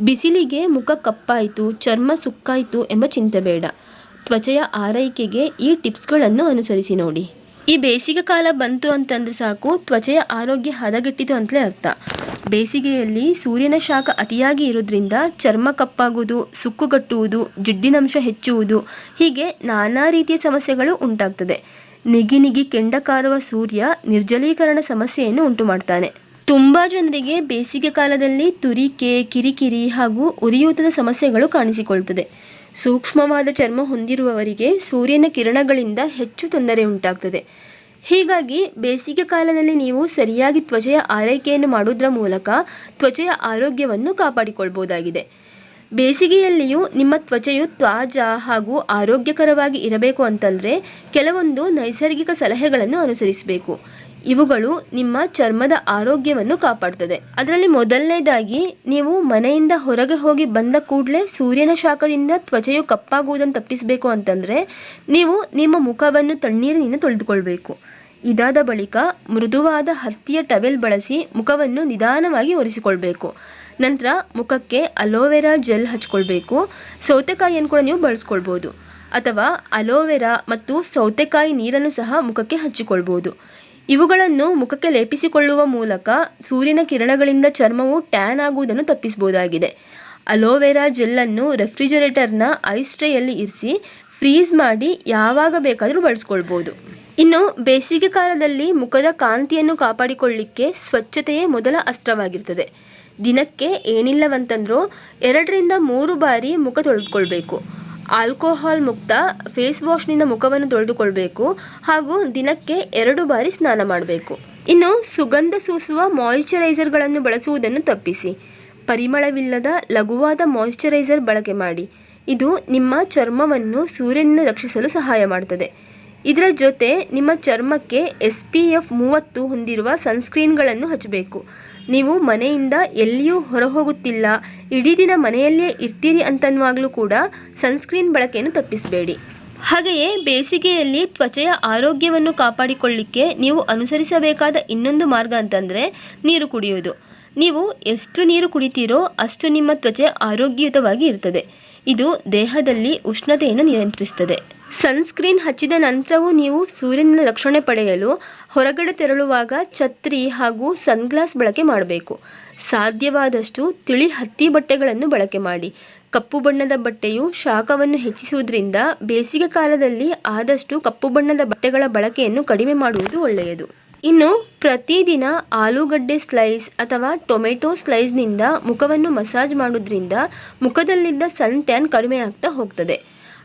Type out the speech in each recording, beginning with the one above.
ಬಿಸಿಲಿಗೆ ಮುಖ ಕಪ್ಪಾಯಿತು, ಚರ್ಮ ಸುಕ್ಕಾಯಿತು ಎಂಬ ಚಿಂತೆ ಬೇಡ. ತ್ವಚೆಯ ಆರೈಕೆಗೆ ಈ ಟಿಪ್ಸ್ಗಳನ್ನು ಅನುಸರಿಸಿ ನೋಡಿ. ಈ ಬೇಸಿಗೆ ಕಾಲ ಬಂತು ಅಂತಂದ್ರೆ ಸಾಕು, ತ್ವಚೆಯ ಆರೋಗ್ಯ ಹದಗೆಟ್ಟಿತು ಅಂತಲೇ ಅರ್ಥ. ಬೇಸಿಗೆಯಲ್ಲಿ ಸೂರ್ಯನ ಶಾಖ ಅತಿಯಾಗಿ ಇರೋದ್ರಿಂದ ಚರ್ಮ ಕಪ್ಪಾಗುವುದು, ಸುಕ್ಕುಗಟ್ಟುವುದು, ಜಿಡ್ಡಿನಂಶ ಹೆಚ್ಚುವುದು, ಹೀಗೆ ನಾನಾ ರೀತಿಯ ಸಮಸ್ಯೆಗಳು ಉಂಟಾಗ್ತದೆ. ನಿಗಿ ನಿಗಿ ಕೆಂಡ ಕಾರುವ ಸೂರ್ಯ ನಿರ್ಜಲೀಕರಣ ಸಮಸ್ಯೆಯನ್ನು ಉಂಟು ಮಾಡ್ತಾನೆ ತುಂಬ ಜನರಿಗೆ ಬೇಸಿಗೆ ಕಾಲದಲ್ಲಿ ತುರಿಕೆ ಕಿರಿಕಿರಿ ಹಾಗೂ ಉರಿಯೂತದ ಸಮಸ್ಯೆಗಳು ಕಾಣಿಸಿಕೊಳ್ತದೆ. ಸೂಕ್ಷ್ಮವಾದ ಚರ್ಮ ಹೊಂದಿರುವವರಿಗೆ ಸೂರ್ಯನ ಕಿರಣಗಳಿಂದ ಹೆಚ್ಚು ತೊಂದರೆ ಉಂಟಾಗ್ತದೆ. ಹೀಗಾಗಿ ಬೇಸಿಗೆ ಕಾಲದಲ್ಲಿ ನೀವು ಸರಿಯಾಗಿ ತ್ವಚೆಯ ಆರೈಕೆಯನ್ನು ಮಾಡುವುದರ ಮೂಲಕ ತ್ವಚೆಯ ಆರೋಗ್ಯವನ್ನು ಕಾಪಾಡಿಕೊಳ್ಬೋದಾಗಿದೆ ಬೇಸಿಗೆಯಲ್ಲಿಯೂ ನಿಮ್ಮ ತ್ವಚೆಯು ತಾಜಾ ಹಾಗೂ ಆರೋಗ್ಯಕರವಾಗಿ ಇರಬೇಕು ಅಂತಂದರೆ ಕೆಲವೊಂದು ನೈಸರ್ಗಿಕ ಸಲಹೆಗಳನ್ನು ಅನುಸರಿಸಬೇಕು. ಇವುಗಳು ನಿಮ್ಮ ಚರ್ಮದ ಆರೋಗ್ಯವನ್ನು ಕಾಪಾಡ್ತದೆ. ಅದರಲ್ಲಿ ಮೊದಲನೇದಾಗಿ ನೀವು ಮನೆಯಿಂದ ಹೊರಗೆ ಹೋಗಿ ಬಂದ ಕೂಡಲೇ ಸೂರ್ಯನ ಶಾಖದಿಂದ ತ್ವಚೆಯು ಕಪ್ಪಾಗುವುದನ್ನು ತಪ್ಪಿಸಬೇಕು ಅಂತಂದರೆ ನೀವು ನಿಮ್ಮ ಮುಖವನ್ನು ತಣ್ಣೀರಿನಿಂದ ತೊಳೆದುಕೊಳ್ಬೇಕು. ಇದಾದ ಬಳಿಕ ಮೃದುವಾದ ಹತ್ತಿಯ ಟವೆಲ್ ಬಳಸಿ ಮುಖವನ್ನು ನಿಧಾನವಾಗಿ ಒರೆಸಿಕೊಳ್ಬೇಕು. ನಂತರ ಮುಖಕ್ಕೆ ಅಲೋವೆರಾ ಜೆಲ್ ಹಚ್ಕೊಳ್ಬೇಕು. ಸೌತೆಕಾಯಿಯನ್ನು ಕೂಡ ನೀವು ಬಳಸ್ಕೊಳ್ಬೋದು. ಅಥವಾ ಅಲೋವೆರಾ ಮತ್ತು ಸೌತೆಕಾಯಿ ನೀರನ್ನು ಸಹ ಮುಖಕ್ಕೆ ಹಚ್ಚಿಕೊಳ್ಬೋದು. ಇವುಗಳನ್ನು ಮುಖಕ್ಕೆ ಲೇಪಿಸಿಕೊಳ್ಳುವ ಮೂಲಕ ಸೂರ್ಯನ ಕಿರಣಗಳಿಂದ ಚರ್ಮವು ಟ್ಯಾನ್ ಆಗುವುದನ್ನು ತಪ್ಪಿಸಬಹುದಾಗಿದೆ. ಅಲೋವೆರಾ ಜೆಲ್ಲನ್ನು ರೆಫ್ರಿಜರೇಟರ್ನ ಐಸ್ ಟ್ರೇಯಲ್ಲಿ ಇರಿಸಿ ಫ್ರೀಸ್ ಮಾಡಿ ಯಾವಾಗ ಬೇಕಾದರೂ ಬಳಸ್ಕೊಳ್ಬೋದು. ಇನ್ನು ಬೇಸಿಗೆ ಕಾಲದಲ್ಲಿ ಮುಖದ ಕಾಂತಿಯನ್ನು ಕಾಪಾಡಿಕೊಳ್ಳಿಕ್ಕೆ ಸ್ವಚ್ಛತೆಯೇ ಮೊದಲ ಅಸ್ತ್ರವಾಗಿರ್ತದೆ. ದಿನಕ್ಕೆ ಏನಿಲ್ಲವಂತಂದ್ರೂ ಎರಡರಿಂದ ಮೂರು ಬಾರಿ ಮುಖ ತೊಳೆದುಕೊಳ್ಬೇಕು. ಆಲ್ಕೋಹಾಲ್ ಮುಕ್ತ ಫೇಸ್ ವಾಶ್ನಿಂದ ಮುಖವನ್ನು ತೊಳೆದುಕೊಳ್ಬೇಕು ಹಾಗೂ ದಿನಕ್ಕೆ ಎರಡು ಬಾರಿ ಸ್ನಾನ ಮಾಡಬೇಕು. ಇನ್ನು ಸುಗಂಧ ಸೂಸುವ ಮಾಯಿಶ್ಚರೈಸರ್ಗಳನ್ನು ಬಳಸುವುದನ್ನು ತಪ್ಪಿಸಿ. ಪರಿಮಳವಿಲ್ಲದ ಲಘುವಾದ ಮಾಯಿಶ್ಚರೈಸರ್ ಬಳಕೆ ಮಾಡಿ. ಇದು ನಿಮ್ಮ ಚರ್ಮವನ್ನು ಸೂರ್ಯನಿಂದ ರಕ್ಷಿಸಲು ಸಹಾಯ ಮಾಡುತ್ತದೆ ಇದರ ಜೊತೆ ನಿಮ್ಮ ಚರ್ಮಕ್ಕೆ ಎಸ್ ಪಿ ಎಫ್ ಮೂವತ್ತು ಹೊಂದಿರುವ ಸನ್ಸ್ಕ್ರೀನ್ಗಳನ್ನು ಹಚ್ಚಬೇಕು. ನೀವು ಮನೆಯಿಂದ ಎಲ್ಲಿಯೂ ಹೊರಹೋಗುತ್ತಿಲ್ಲ. ಇಡೀ ದಿನ ಮನೆಯಲ್ಲೇ ಇರ್ತೀರಿ ಅಂತನ್ವಾಗಲೂ ಕೂಡ ಸನ್ಸ್ಕ್ರೀನ್ ಬಳಕೆಯನ್ನು ತಪ್ಪಿಸಬೇಡಿ. ಹಾಗೆಯೇ ಬೇಸಿಗೆಯಲ್ಲಿ ತ್ವಚೆಯ ಆರೋಗ್ಯವನ್ನು ಕಾಪಾಡಿಕೊಳ್ಳಿಕ್ಕೆ ನೀವು ಅನುಸರಿಸಬೇಕಾದ ಇನ್ನೊಂದು ಮಾರ್ಗ ಅಂತಂದರೆ ನೀರು ಕುಡಿಯುವುದು. ನೀವು ಎಷ್ಟು ನೀರು ಕುಡಿತೀರೋ ಅಷ್ಟು ನಿಮ್ಮ ತ್ವಚೆ ಆರೋಗ್ಯಯುತವಾಗಿ ಇರ್ತದೆ. ಇದು ದೇಹದಲ್ಲಿ ಉಷ್ಣತೆಯನ್ನು ನಿಯಂತ್ರಿಸುತ್ತದೆ. ಸನ್ಸ್ಕ್ರೀನ್ ಹಚ್ಚಿದ ನಂತರವೂ ನೀವು ಸೂರ್ಯನ ರಕ್ಷಣೆ ಪಡೆಯಲು ಹೊರಗಡೆ ತೆರಳುವಾಗ ಛತ್ರಿ ಹಾಗೂ ಸನ್ಗ್ಲಾಸ್ ಬಳಕೆ ಮಾಡಬೇಕು. ಸಾಧ್ಯವಾದಷ್ಟು ತಿಳಿ ಹತ್ತಿ ಬಟ್ಟೆಗಳನ್ನು ಬಳಕೆ ಮಾಡಿ. ಕಪ್ಪು ಬಣ್ಣದ ಬಟ್ಟೆಯು ಶಾಖವನ್ನು ಹೆಚ್ಚಿಸುವುದರಿಂದ ಬೇಸಿಗೆ ಕಾಲದಲ್ಲಿ ಆದಷ್ಟು ಕಪ್ಪು ಬಣ್ಣದ ಬಟ್ಟೆಗಳ ಬಳಕೆಯನ್ನು ಕಡಿಮೆ ಮಾಡುವುದು ಒಳ್ಳೆಯದು. ಇನ್ನು ಪ್ರತಿದಿನ ಆಲೂಗಡ್ಡೆ ಸ್ಲೈಸ್ ಅಥವಾ ಟೊಮೆಟೊ ಸ್ಲೈಸ್ನಿಂದ ಮುಖವನ್ನು ಮಸಾಜ್ ಮಾಡೋದ್ರಿಂದ ಮುಖದಲ್ಲಿದ್ದ ಸನ್ ಟ್ಯಾನ್ ಕಡಿಮೆ ಆಗ್ತಾ ಹೋಗ್ತದೆ.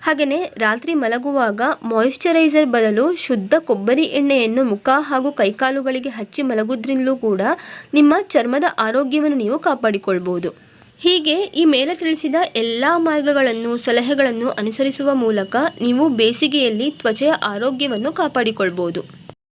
ಹಾಗೆಯೇ ರಾತ್ರಿ ಮಲಗುವಾಗ ಮಾಯಿಶ್ಚರೈಸರ್ ಬದಲು ಶುದ್ಧ ಕೊಬ್ಬರಿ ಎಣ್ಣೆಯನ್ನು ಮುಖ ಹಾಗೂ ಕೈಕಾಲುಗಳಿಗೆ ಹಚ್ಚಿ ಮಲಗೋದ್ರಿಂದಲೂ ಕೂಡ ನಿಮ್ಮ ಚರ್ಮದ ಆರೋಗ್ಯವನ್ನು ನೀವು ಕಾಪಾಡಿಕೊಳ್ಬೋದು ಹೀಗೆ ಈ ಮೇಲೆ ತಿಳಿಸಿದ ಎಲ್ಲ ಮಾರ್ಗಗಳನ್ನು, ಸಲಹೆಗಳನ್ನು ಅನುಸರಿಸುವ ಮೂಲಕ ನೀವು ಬೇಸಿಗೆಯಲ್ಲಿ ತ್ವಚೆಯ ಆರೋಗ್ಯವನ್ನು ಕಾಪಾಡಿಕೊಳ್ಬೋದು